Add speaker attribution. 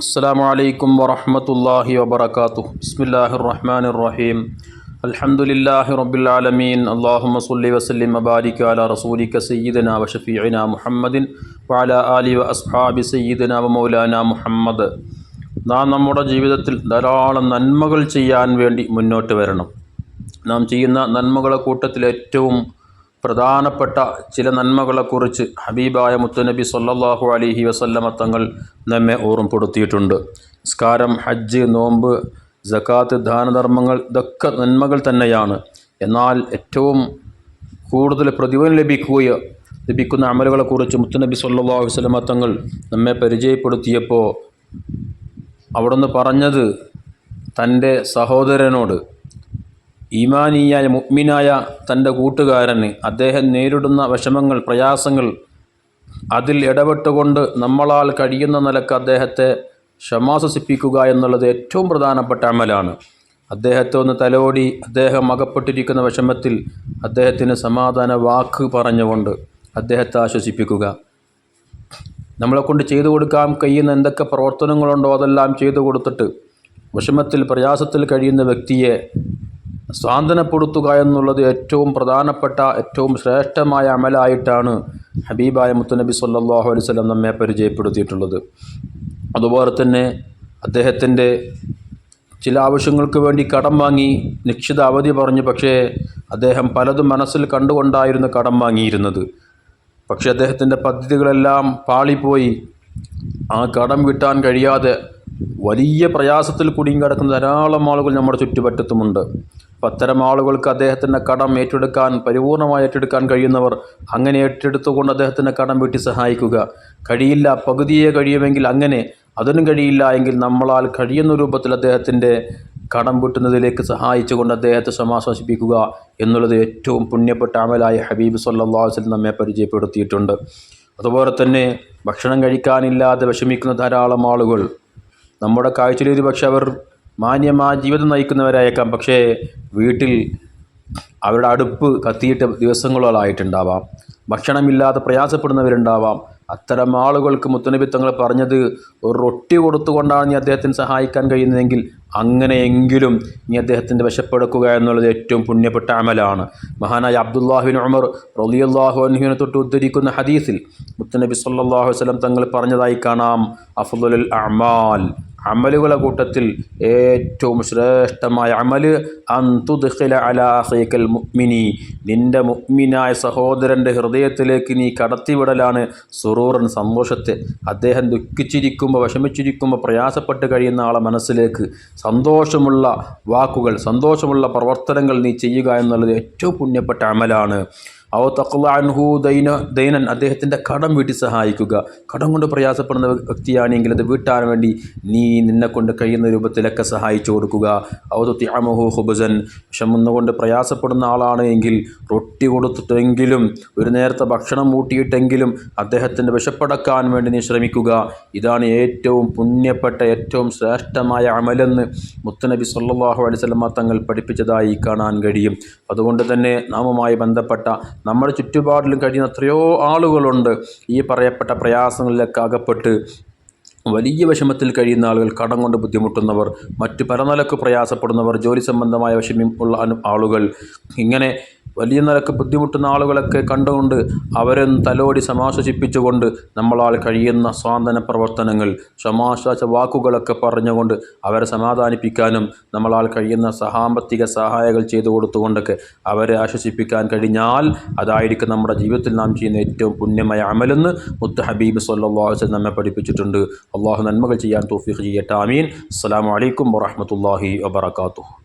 Speaker 1: السلام عليكم ورحمة الله وبركاته بسم الله الرحمن الرحيم الحمد لله رب العالمين اللهم صل وسلم وبارك على رسولك سيدنا وشفيعنا محمد وعلى آله وأصحاب سيدنا ومولانا محمد നാം നമ്മുടെ ജീവിതത്തിൽ ധാരാളം നന്മകൾ ചെയ്യാൻ വേണ്ടി മുന്നോട്ട് വരണം നാം ചെയ്യുന്ന നന്മകളെ കൂട്ടത്തിൽ ഏറ്റവും പ്രധാനപ്പെട്ട ചില നന്മകളെക്കുറിച്ച് ഹബീബായ മുത്തുനബി സല്ലാഹു അലൈഹി വസല്ലമ തങ്ങൾ നമ്മെ ഓർമ്മപ്പെടുത്തിയിട്ടുണ്ട്. സ്കാരം ഹജ്ജ് നോമ്പ് ജക്കാത്ത് ദാനധർമ്മങ്ങൾ ഇതൊക്കെ നന്മകൾ തന്നെയാണ്. എന്നാൽ ഏറ്റവും കൂടുതൽ പ്രതിഫലം ലഭിക്കുകയോ ലഭിക്കുന്ന അമലുകളെക്കുറിച്ച് മുത്തുനബി സല്ലാഹു വസ്ലമ തങ്ങൾ നമ്മെ പരിചയപ്പെടുത്തിയപ്പോൾ അവിടുന്ന് പറഞ്ഞത് തന്റെ സഹോദരനോട് ഈമാനിയായ മുഗ്മിനായ തന്റെ കൂട്ടുകാരന് അദ്ദേഹം നേരിടുന്ന വിഷമങ്ങൾ പ്രയാസങ്ങൾ അതിൽ ഇടപെട്ടുകൊണ്ട് നമ്മളാൽ കഴിയുന്ന നിലയ്ക്ക് അദ്ദേഹത്തെ ക്ഷമാസിപ്പിക്കുക എന്നുള്ളത് ഏറ്റവും പ്രധാനപ്പെട്ട അമലാണ്. അദ്ദേഹത്തെ ഒന്ന് തലോടി അദ്ദേഹം അകപ്പെട്ടിരിക്കുന്ന വിഷമത്തിൽ അദ്ദേഹത്തിന് സമാധാന വാക്ക് പറഞ്ഞുകൊണ്ട് അദ്ദേഹത്തെ ആശ്വസിപ്പിക്കുക. നമ്മളെക്കൊണ്ട് ചെയ്തു കൊടുക്കാൻ കഴിയുന്ന എന്തൊക്കെ പ്രവർത്തനങ്ങളുണ്ടോ അതെല്ലാം ചെയ്തു കൊടുത്തിട്ട് വിഷമത്തിൽ പ്രയാസത്തിൽ കഴിയുന്ന വ്യക്തിയെ സ്വാന്തനപ്പെടുത്തുക എന്നുള്ളത് ഏറ്റവും പ്രധാനപ്പെട്ട ഏറ്റവും ശ്രേഷ്ഠമായ അമലായിട്ടാണ് ഹബീബായ മുത്തുനബി സല്ലാഹു അലൈഹി വസല്ലം നമ്മെ പരിചയപ്പെടുത്തിയിട്ടുള്ളത്. അതുപോലെ തന്നെ അദ്ദേഹത്തിന്റെ ചില ആവശ്യങ്ങൾക്ക് വേണ്ടി കടം വാങ്ങി നിശ്ചിത അവധി പറഞ്ഞു പക്ഷേ അദ്ദേഹം പലതും മനസ്സിൽ കണ്ടുകൊണ്ടായിരുന്നു കടം വാങ്ങിയിരുന്നത്. പക്ഷേ അദ്ദേഹത്തിന്റെ പദ്ധതികളെല്ലാം പാളിപ്പോയി. ആ കടം കിട്ടാൻ കഴിയാതെ വലിയ പ്രയാസത്തിൽ കുടുങ്ങി കിടക്കുന്ന ധാരാളം ആളുകൾ നമ്മുടെ ചുറ്റുപറ്റത്തുമുണ്ട് അത്തരം ആളുകൾക്ക് അദ്ദേഹത്തിന്റെ കടം ഏറ്റെടുക്കാൻ പരിപൂർണമായി ഏറ്റെടുക്കാൻ കഴിയുന്നവർ അങ്ങനെ ഏറ്റെടുത്തുകൊണ്ട് അദ്ദേഹത്തിന്റെ കടം വീട്ടി സഹായിക്കുക. കഴിയില്ല പകുതിയെ കഴിയുമെങ്കിൽ അങ്ങനെ. അതിനും കഴിയില്ല എങ്കിൽ നമ്മളാൽ കഴിയുന്ന രൂപത്തിൽ അദ്ദേഹത്തിന്റെ കടം വീട്ടുന്നതിലേക്ക് സഹായിച്ചുകൊണ്ട് അദ്ദേഹത്തെ സമാശ്വസിപ്പിക്കുക എന്നുള്ളത് ഏറ്റവും പുണ്യപ്പെട്ട അമലായി ഹബീബ് സല്ലാസിൽ നമ്മെ പരിചയപ്പെടുത്തിയിട്ടുണ്ട്. അതുപോലെ തന്നെ ഭക്ഷണം കഴിക്കാനില്ലാതെ വിഷമിക്കുന്ന ധാരാളം ആളുകൾ. നമ്മുടെ കാഴ്ചയിൽ പക്ഷെ അവർ മാന്യമായ ജീവിതം നയിക്കുന്നവരായേക്കാം. പക്ഷേ വീട്ടിൽ അവരുടെ അടുപ്പ് കത്തിയിട്ട് ദിവസങ്ങളായിട്ടുണ്ടാവാം ഭക്ഷണമില്ലാതെ പ്രയാസപ്പെടുന്നവരുണ്ടാവാം. അത്തരം ആളുകൾക്ക് മുത്തനബി തങ്ങൾ പറഞ്ഞത് ഒരു റൊട്ടി കൊടുത്തുകൊണ്ടാണ് നീ അദ്ദേഹത്തിന് സഹായിക്കാൻ കഴിയുന്നതെങ്കിൽ അങ്ങനെയെങ്കിലും നീ അദ്ദേഹത്തിന്റെ വിശപ്പെടുക്കുക എന്നുള്ളത് ഏറ്റവും പുണ്യപ്പെട്ട അമലാണ്. മഹാനായ അബ്ദുല്ലാഹുബിൻ ഉമർ റലിയല്ലാഹു അൻഹുവിനെ തൊട്ട് ഉദ്ധരിക്കുന്ന ഹദീസിൽ മുത്തനബി സല്ലാഹു വസ്ലം തങ്ങൾ പറഞ്ഞതായി കാണാം. അഫുലുൽ അമാൽ അമലുകളെ കൂട്ടത്തിൽ ഏറ്റവും ശ്രേഷ്ഠമായ അമൽ അന്തുദ്ഖില അലാഹിക്കൽ മുഅ്മിനി നിന്റെ മുഅ്മിനായ സഹോദരന്റെ ഹൃദയത്തിലേക്ക് നീ കടത്തിവിടലാണ് സുറൂറൻ സന്തോഷത്തെ. അദ്ദേഹം ദുഃഖിച്ചിരിക്കുമ്പോൾ വിഷമിച്ചിരിക്കുമ്പോൾ പ്രയാസപ്പെട്ട് കഴിയുന്ന ആളെ മനസ്സിലേക്ക് സന്തോഷമുള്ള വാക്കുകൾ സന്തോഷമുള്ള പ്രവർത്തനങ്ങൾ നീ ചെയ്യുക എന്നുള്ളത് ഏറ്റവും പുണ്യപ്പെട്ട അമലാണ്. ഔ തഖ്ല അൻഹു ദൈന ദൈനൻ അദ്ദേഹത്തിന്റെ കടം വീട്ടി സഹായിക്കുക. കടം കൊണ്ട് പ്രയാസപ്പെടുന്ന വ്യക്തിയാണെങ്കിൽ അത് വീട്ടാൻ വേണ്ടി നീ നിന്നെ കൊണ്ട് കഴിയുന്ന രൂപത്തിലൊക്കെ സഹായിച്ചു കൊടുക്കുക. ഔ തുത്തിഅമഹു ഹുബസൻ ക്ഷമുന്നുകൊണ്ട് പ്രയാസപ്പെടുന്ന ആളാണ് എങ്കിൽ റൊട്ടി കൊടുത്തിട്ടെങ്കിലും ഒരു നേരത്തെ ഭക്ഷണം കൂട്ടിയിട്ടെങ്കിലും അദ്ദേഹത്തിന്റെ വിശപ്പടക്കാൻ വേണ്ടി നീ ശ്രമിക്കുക. ഇതാണ് ഏറ്റവും പുണ്യപ്പെട്ട ഏറ്റവും ശ്രേഷ്ഠമായ അമലെന്ന് മുത്തനബി സല്ലാഹു അലൈഹി വസല്ലമ തങ്ങൾ പഠിപ്പിച്ചതായി കാണാൻ കഴിയും. അതുകൊണ്ട് തന്നെ നാമുമായി ബന്ധപ്പെട്ട നമ്മുടെ ചുറ്റുപാടിലും കഴിയുന്ന എത്രയോ ആളുകളുണ്ട് ഈ പറയപ്പെട്ട പ്രയാസങ്ങളിലൊക്കെ അകപ്പെട്ട്. വലിയ വിഷമത്തിൽ കഴിയുന്ന ആളുകൾ കടം കൊണ്ട് ബുദ്ധിമുട്ടുന്നവർ മറ്റു പല നിലയ്ക്ക് പ്രയാസപ്പെടുന്നവർ ജോലി സംബന്ധമായ വിഷമം ഉള്ള ആളുകൾ. ഇങ്ങനെ വലിയ നിലയ്ക്ക് ബുദ്ധിമുട്ടുന്ന ആളുകളൊക്കെ കണ്ടുകൊണ്ട് അവരെ തലോടി സമാശ്വസിപ്പിച്ചുകൊണ്ട് നമ്മളാൽ കഴിയുന്ന സ്വാന്തന പ്രവർത്തനങ്ങൾ സമാശ്വാസ വാക്കുകളൊക്കെ പറഞ്ഞുകൊണ്ട് അവരെ സമാധാനിപ്പിക്കാനും നമ്മളാൽ കഴിയുന്ന സാമ്പത്തിക സഹായങ്ങൾ ചെയ്തു കൊടുത്തുകൊണ്ടൊക്കെ അവരെ ആശ്വസിപ്പിക്കാൻ കഴിഞ്ഞാൽ അതായിരിക്കും നമ്മുടെ ജീവിതത്തിൽ നാം ചെയ്യുന്ന ഏറ്റവും പുണ്യമായ അമലെന്ന് മുത്ത് ഹബീബ് സല്ലാസ് നമ്മെ പഠിപ്പിച്ചിട്ടുണ്ട്. അള്ളാഹു നന്മകൾ ചെയ്യാൻ തൗഫീഖ് ചെയ്യട്ടെ. ആമീൻ. അസ്സലാമു അലൈക്കും വറഹ്മത്തുള്ളാഹി വബറകാതുഹു.